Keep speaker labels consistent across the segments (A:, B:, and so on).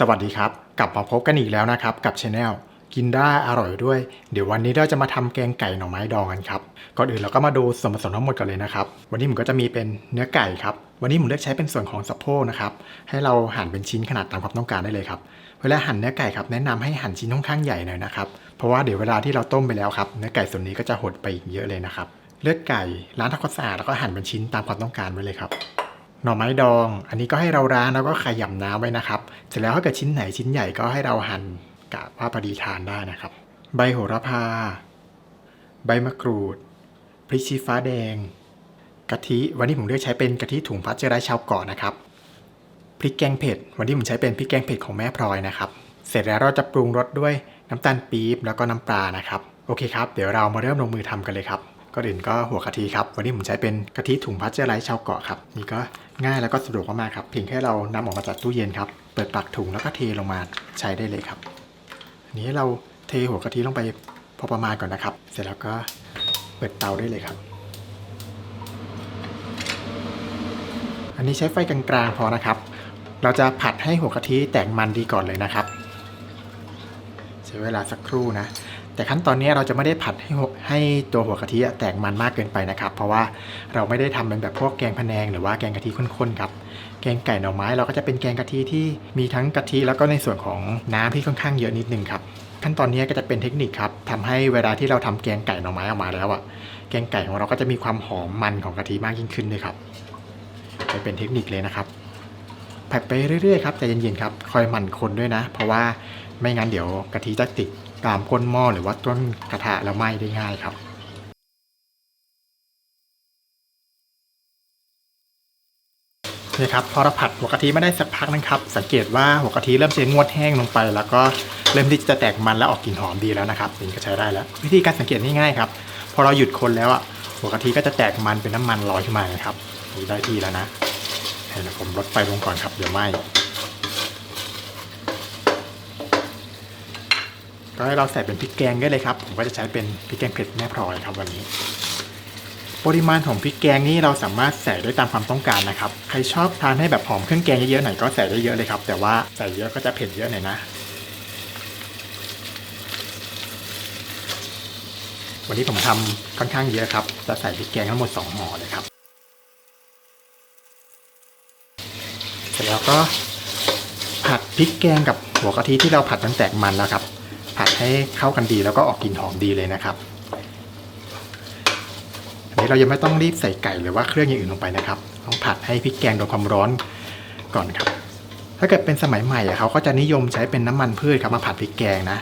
A: สวัสดีครับ กลับมาพบกันอีกแล้วนะครับ กับช anel กินได้อร่อยด้วย เดี๋ยววันนี้เราจะมาทำแกงไก่หน่อไม้ดองกันครับ ก่อนอื่นเราก็มาดูส่วนผสมทั้งหมดกันเลยนะครับ วันนี้ผมก็จะมีเป็นเนื้อไก่ครับ วันนี้ผมเลือกใช้เป็นส่วนของสะโพกนะครับ ให้เราหั่นเป็นชิ้นขนาดตามความต้องการได้เลยครับ เวลาหั่นเนื้อไก่ครับแนะนำให้หั่นชิ้นค่อนข้างใหญ่หน่อยนะครับ เพราะว่าเดี๋ยวเวลาที่เราต้มไปแล้วครับ เนื้อไก่ส่วนนี้ก็จะหดไปอีกเยอะเลยนะครับ เลือดไก่ล้างทำความสะอาดแล้วก็หั่นเป็นชิ้นตามความต้องการไว้เลยครับ หน่อไม้ดอง อันนี้ก็ให้เราล้างแล้วก็ขยำน้ำไว้นะครับ เสร็จแล้วถ้าเกิดชิ้นไหนชิ้นใหญ่ก็ให้เราหั่นกะว่าพอดีทานได้นะครับ ใบโหระพา ใบมะกรูด พริกชี้ฟ้าแดง กะทิ วันนี้ผมเลือกใช้เป็นกะทิถุงพัชเจอไรชาวเกาะนะครับ พริกแกงเผ็ด วันนี้ผมใช้เป็นพริกแกงเผ็ดของแม่พลอยนะครับ เสร็จแล้วเราจะปรุงรสด้วยน้ำตาลปี๊บแล้วก็น้ำปลานะครับ โอเคครับ เดี๋ยวเรามาเริ่มลงมือทำกันเลยครับก็อื่นก็หัวกะทิครับ วันนี้ผมใช้เป็นกะทิถุงพัชเจอร์ไลท์ชาวเกาะครับ นี่ก็ ง่ายแล้วก็สะดวกมากๆครับเพียงแค่เรานำออกมาจากตู้เย็นครับ เปิดปากถุงแล้วก็เทลงมาใช้ได้เลยครับอันนี้เราเทหัวกะทิลงไปพอประมาณก่อนนะครับ เสร็จแล้วก็เปิดเตาได้เลยครับ อันนี้ใช้ไฟกลางๆพอนะครับ เราจะผัดให้หัวกะทิแตกมันดีก่อนเลยนะครับ ใช้เวลาสักครู่นะ แต่ขั้นตอนนี้เราจะไม่ได้ผัดให้ให้ตัวหัวกะทิแตกมันมากเกินไปนะครับ เพราะว่าเราไม่ได้ทำเป็นแบบพวกแกงพะแนงหรือว่าแกงกะทิข้นๆครับแกงไก่หน่อไม้เราก็จะเป็นแกงกะทิที่มีทั้งกะทิแล้วก็ในส่วนของน้ำที่ค่อนข้างเยอะนิดนึงครับขั้นตอนนี้ก็จะเป็นเทคนิคครับทำให้เวลาที่เราทำแกงไก่หน่อไม้ออกมาแล้วอะแกงไก่ของเราก็จะมีความหอมมันของกะทิมากยิ่งขึ้นด้วยครับไปเป็นเทคนิคเลยนะครับผัดไปเรื่อยๆครับใจเย็นๆครับคอยหมั่นคนด้วยนะ เพราะว่าไม่งั้นเดี๋ยวกะทิจะติด ตามก้นหม้อหรือว่าต้นกระทะแล้วไหม้ได้ง่ายครับนี่ครับพอเราผัดหัวกะทิไมาได้สักพักนึงครับ สังเกตว่าหัวกะทิเริ่มจะงวดแห้งลงไป แล้วก็เริ่มที่จะแตกมันและออกกลิ่นหอมดีแล้วนะครับนี่ก็ใช้ได้แล้ว วิธีการสังเกตง่ายๆครับพอเราหยุดคนแล้วอะหัวกะทิก็จะแตกมันเป็นน้ำมันลอยขึ้นมาครับนี่ได้ที่แล้วนะเดี๋ยวผมลดไฟลงก่อนครับเดี๋ยวไหม้ ก็ให้เราใส่เป็นพริกแกงได้เลยครับ ผมก็จะใช้เป็นพริกแกงเผ็ดแม่พลอยครับวันนี้ ปริมาณของพริกแกงนี่เราสามารถใส่ได้ตามความต้องการนะครับ ใครชอบทานให้แบบหอมเครื่องแกงเยอะๆหน่อยก็ใส่ได้เยอะเลยครับ แต่ว่าใส่เยอะก็จะเผ็ดเยอะหน่อยนะ วันนี้ผมทำค่อนข้างเยอะครับ จะใส่พริกแกงทั้งหมด2ห่อเลยครับ เสร็จแล้วก็ผัดพริกแกงกับหัวกะทิที่เราผัดจนแตกมันแล้วครับ ผัดให้เข้ากันดีแล้วก็ออกกลิ่นหอมดีเลยนะครับอันนี้เรายังไม่ต้องรีบใส่ไก่หรือว่าเครื่องอย่างอื่นลงไปนะครับ ต้องผัดให้พริกแกงโดนความร้อนก่อนครับ ถ้าเกิดเป็นสมัยใหม่เขาก็จะนิยมใช้เป็นน้ำมันพืชครับมาผัดพริกแกงนะ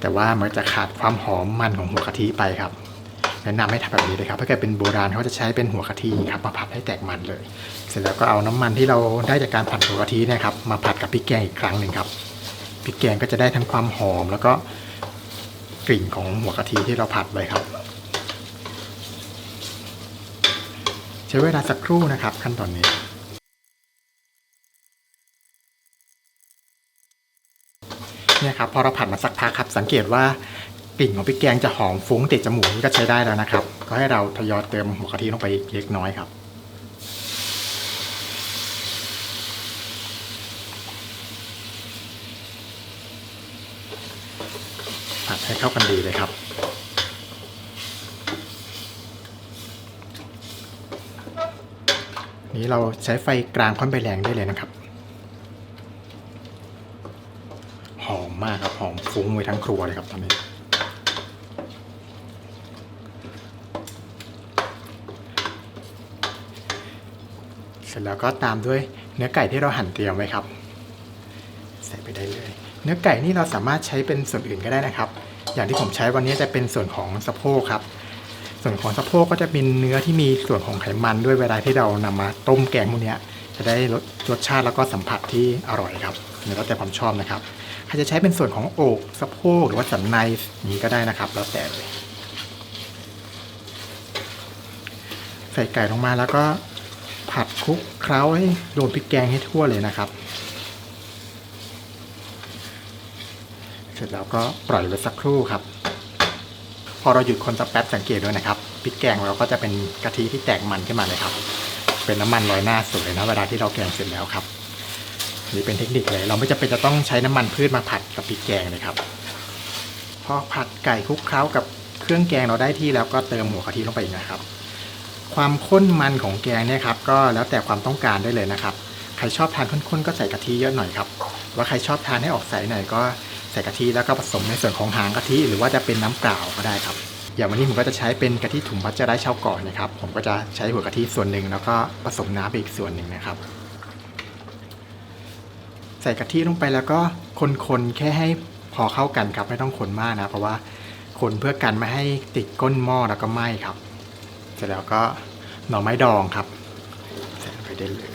A: แต่ว่ามันจะขาดความหอมมันของหัวกะทิไปครับแนะนำให้ทำแบบนี้เลยครับถ้าเกิดเป็นโบราณเขาจะใช้เป็นหัวกะทิครับมาผัดให้แตกมันเลย เสร็จแล้วก็เอาน้ำมันที่เราได้จากการผัดหัวกะทินะครับ มาผัดกับพริกแกงอีกครั้งหนึ่งครับ พริกแกงก็จะได้ทั้งความหอมแล้วก็กลิ่นของหัวกะทิที่เราผัดไปครับ ใช้เวลาสักครู่นะครับ ขั้นตอนนี้ เนี่ยครับพอเราผัดมาสักพักครับ สังเกตว่ากลิ่นของพริกแกงจะหอมฟุ้งติดจมูกนี่ก็ใช้ได้แล้วนะครับ ก็ให้เราทยอยเติมหัวกะทิลงไปอีกเล็กน้อยครับ ให้เข้ากันดีเลยครับ นี้เราใช้ไฟกลางค่อนไปแรงได้เลยนะครับ หอมมากครับหอมฟุ้งไปทั้งครัวเลยครับตอนนี้เสร็จแล้วก็ตามด้วยเนื้อไก่ที่เราหั่นเตรียมไว้ครับ ใส่ไปได้เลย เนื้อไก่นี่เราสามารถใช้เป็นส่วนอื่นก็ได้นะครับ อย่างที่ผมใช้วันนี้จะเป็นส่วนของสะโพกครับ ส่วนของสะโพกก็จะเป็นเนื้อที่มีส่วนของไขมันด้วยเวลาที่เรานำมาต้มแกงพวกนี้จะได้รสรสชาติแล้วก็สัมผัสที่อร่อยครับนี่แล้วแต่ความชอบนะครับใครจะใช้เป็นส่วนของอกสะโพกหรือว่าสันในนี้ก็ได้นะครับ แล้วแต่เลยใส่ไก่ลงมาแล้วก็ผัดคลุกเคล้าให้โดนพริกแกงให้ทั่วเลยนะครับ สร็จแล้วก็ปล่อยไว้สักครู่ครับ พอเราหยุดคนสักแป๊บสังเกตด้วยนะครับพริกแกงเราก็จะเป็นกะทิที่แตกมันขึ้นมาเลยครับ เป็นน้ำมันลอยหน้าสวยนะเวลาที่เราแกงเสร็จแล้วครับนี่เป็นเทคนิคเลย เราไม่จำเป็นจะต้องใช้น้ำมันพืชมาผัดกับพริกแกงเลยครับพอผัดไก่คลุกเคล้ากับเครื่องแกงเราได้ที่แล้วก็เติมหัวกะทิลงไปอีกนะครับ ความข้นมันของแกงเนี่ยครับ ก็แล้วแต่ความต้องการได้เลยนะครับ ใครชอบทานข้นๆก็ใส่กะทิเยอะหน่อยครับ ว่าใครชอบทานให้ออกใสหน่อยก็ ใส่กะทิแล้วก็ผสมในส่วนของหางกะทิหรือว่าจะเป็นน้ำเปล่าก็ได้ครับ อย่างวันนี้ผมก็จะใช้เป็นกะทิถุงมัจจะได้เช่าก่อนนะครับ ผมก็จะใช้หัวกะทิส่วนหนึ่งแล้วก็ผสมน้ำไปอีกส่วนหนึ่งนะครับ ใส่กะทิลงไปแล้วก็คนๆแค่ให้พอเข้ากันครับไม่ต้องคนมากนะ เพราะว่าคนเพื่อกันไม่ให้ติดก้นหม้อแล้วก็ไหม้ครับ เสร็จแล้วก็หน่อไม้ดองครับ ใส่ไปได้เลย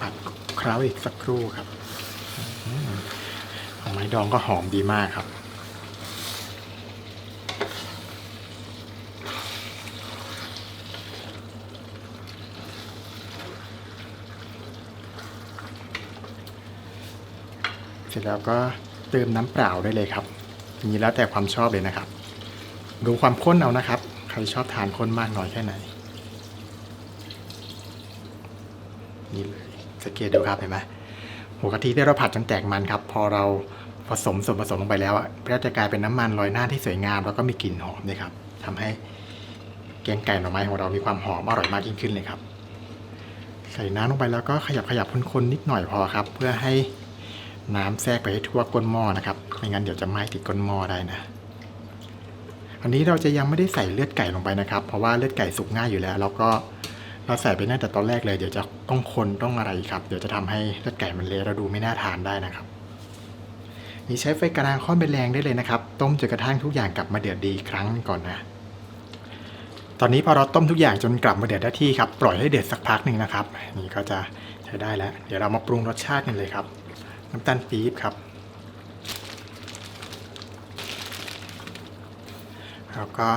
A: ผัด เคล้าอีกสักครู่ครับอืมหอไม้ดองก็หอมดีมากครับเสร็จแล้วก็เติมน้ำเปล่าได้เลยครับนี้แล้วแต่ความชอบเลยนะครับ ดูความข้นเอานะครับ ใครชอบทานข้นมากน้อยแค่ไหน นี่เลย สังเกตดูครับเห็นไหมหัวกะทิที่เราผัดจนแตกมันครับ พอเราผสมส่วนผสมลงไปแล้วอะก็จะกลายเป็นน้ำมันลอยหน้าที่สวยงาม แล้วก็มีกลิ่นหอมเลยครับทำให้แกงไก่หน่อไม้ของเรามีความหอมอร่อยมากยิ่งขึ้นเลยครับ ใส่น้ำลงไปแล้วก็ขยับขยับคนๆนิดหน่อยพอครับ เพื่อให้น้ำแทรกไปให้ทั่วก้นหม้อนะครับไม่งั้นเดี๋ยวจะไหม้ติดก้นหม้อได้นะอันนี้เราจะยังไม่ได้ใส่เลือดไก่ลงไปนะครับ เพราะว่าเลือดไก่สุกง่ายอยู่แล้ว แล้วก็ เราใส่ไปตั้งแต่ตอนแรกเลยเดี๋ยวจะต้องคนต้องอะไรครับ เดี๋ยวจะทำให้เลือดไก่มันเละเราดูไม่น่าทานได้นะครับนี่ใช้ไฟกระด้างค่อนไปแรงได้เลยนะครับ ต้มจนกระทั่งทุกอย่างกลับมาเดือดดีครั้งก่อนนะ ตอนนี้พอเราต้มทุกอย่างจนกลับมาเดือดได้ที่ครับปล่อยให้เดือดสักพักหนึ่งนะครับ นี่ก็จะใช้ได้แล้ว เดี๋ยวเรามาปรุงรสชาติกันเลยครับ น้ำตาลปี๊บครับแล้วก็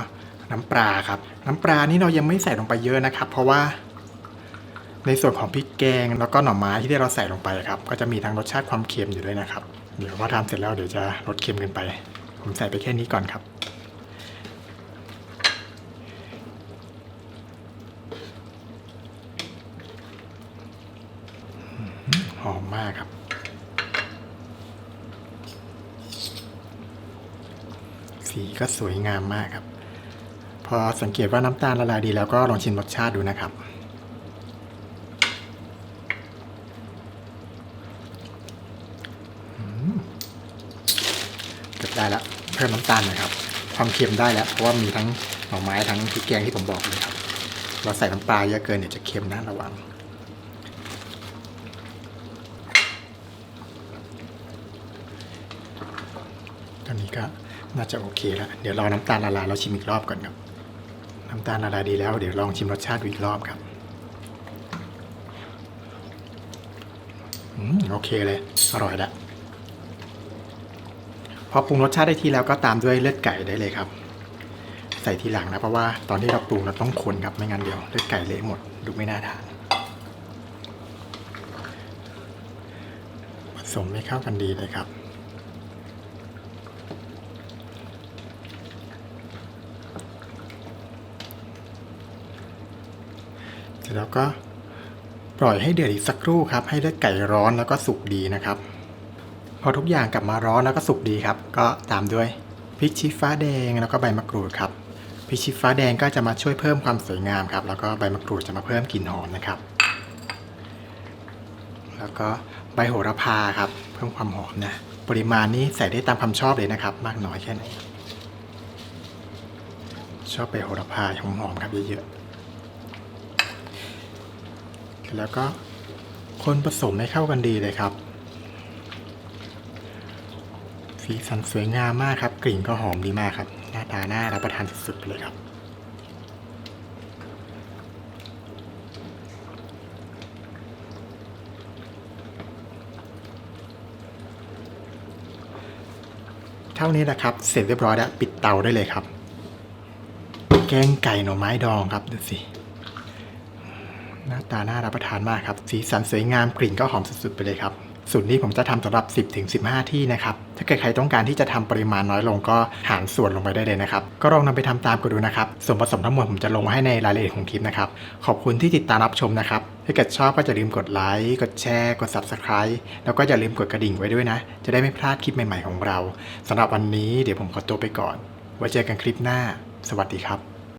A: น้ำปลาครับ น้ำปลานี่เรายังไม่ใส่ลงไปเยอะนะครับ เพราะว่า ในส่วนของพริกแกงแล้วก็หน่อไม้ที่เราใส่ลงไปครับ ก็จะมีทั้งรสชาติความเค็มอยู่ด้วยนะครับ เดี๋ยวพอทำเสร็จแล้วเดี๋ยวจะลดเค็มกันไป ผมใส่ไปแค่นี้ก่อนครับหอมมากครับ สีก็สวยงามมากครับ พอสังเกตว่าน้ำตาลละลายดีแล้วก็ลองชิมรสชาติดูนะครับ เกือบได้แล้วเพิ่มน้ำตาลหน่อยครับ ความเค็มได้แล้ว เพราะว่ามีทั้งหน่อไม้ทั้งพริกแกงที่ผมบอกเลยครับ เราใส่น้ำปลาเยอะเกินเดี๋ยวจะเค็มนะระวังตอนนี้ก็น่าจะโอเคแล้ว เดี๋ยวรอน้ำตาลละลายเราชิมอีกรอบก่อนครับ น้ำตาลละลายดีแล้ว เดี๋ยวลองชิมรสชาติอีกรอบครับอโอเคเลย อร่อยล้วพอปรุงรสชาติได้ที่แล้วก็ตามด้วยเลือดไก่ได้เลยครับ ใส่ทีหลังนะ เพราะว่าตอนที่เราปรุงเราต้องคนครับไม่งั้นเดี๋ยวเลือดไก่เละหมดดูไม่น่าทานผสมให้เข้ากันดีเลยครับ เสร็จแล้วก็ปล่อยให้เดือดอีกสักครู่ครับ ให้เลือดไก่ร้อนแล้วก็สุกดีนะครับ พอทุกอย่างกลับมาร้อนแล้วก็สุกดีครับ ก็ตามด้วยพริกชี้ฟ้าแดงแล้วก็ใบมะกรูดครับพริกชี้ฟ้าแดงก็จะมาช่วยเพิ่มความสวยงามครับ แล้วก็ใบมะกรูดจะมาเพิ่มกลิ่นหอมนะครับ แล้วก็ใบโหระพาครับ เพิ่มความหอมนะปริมาณนี้ใส่ได้ตามความชอบเลยนะครับ มากน้อยแค่ไหนชอบใบโหระพาหอมๆครับเยอะๆ แล้วก็คนผสมให้เข้ากันดีเลยครับ สีสันสวยงามมากครับ กลิ่นก็หอมดีมากครับ หน้าตาหน่ารับประทานสุดๆเลยครับเท่านี้นะครับ เสร็จเรียบร้อยแล้ว ปิดเตาได้เลยครับ แกงไก่หน่อไม้ดองครับดูสิ ตาน่ารับประทานมากครับสีสันสวยงามกลิ่นก็หอมสุดๆไปเลยครับสูตรนี้ผมจะทำสำหรับ 10ถึง15 ที่นะครับ ถ้าเกิดใครต้องการที่จะทำปริมาณน้อยลงก็หารส่วนลงไปได้เลยนะครับ ก็ลองนำไปทำตามกันดูนะครับ ส่วนผสมทั้งหมดผมจะลงให้ในรายละเอียดของคลิปนะครับ ขอบคุณที่ติดตามรับชมนะครับ ถ้าเกิดชอบก็อย่าลืมกดไลค์ กดแชร์ กด Subscribe แล้วก็อย่าลืมกดกระดิ่งไว้ด้วยนะ จะได้ไม่พลาดคลิปใหม่ๆของเราสำหรับวันนี้เดี๋ยวผมขอตัวไปก่อน ไว้เจอกันคลิปหน้า สวัสดีครับ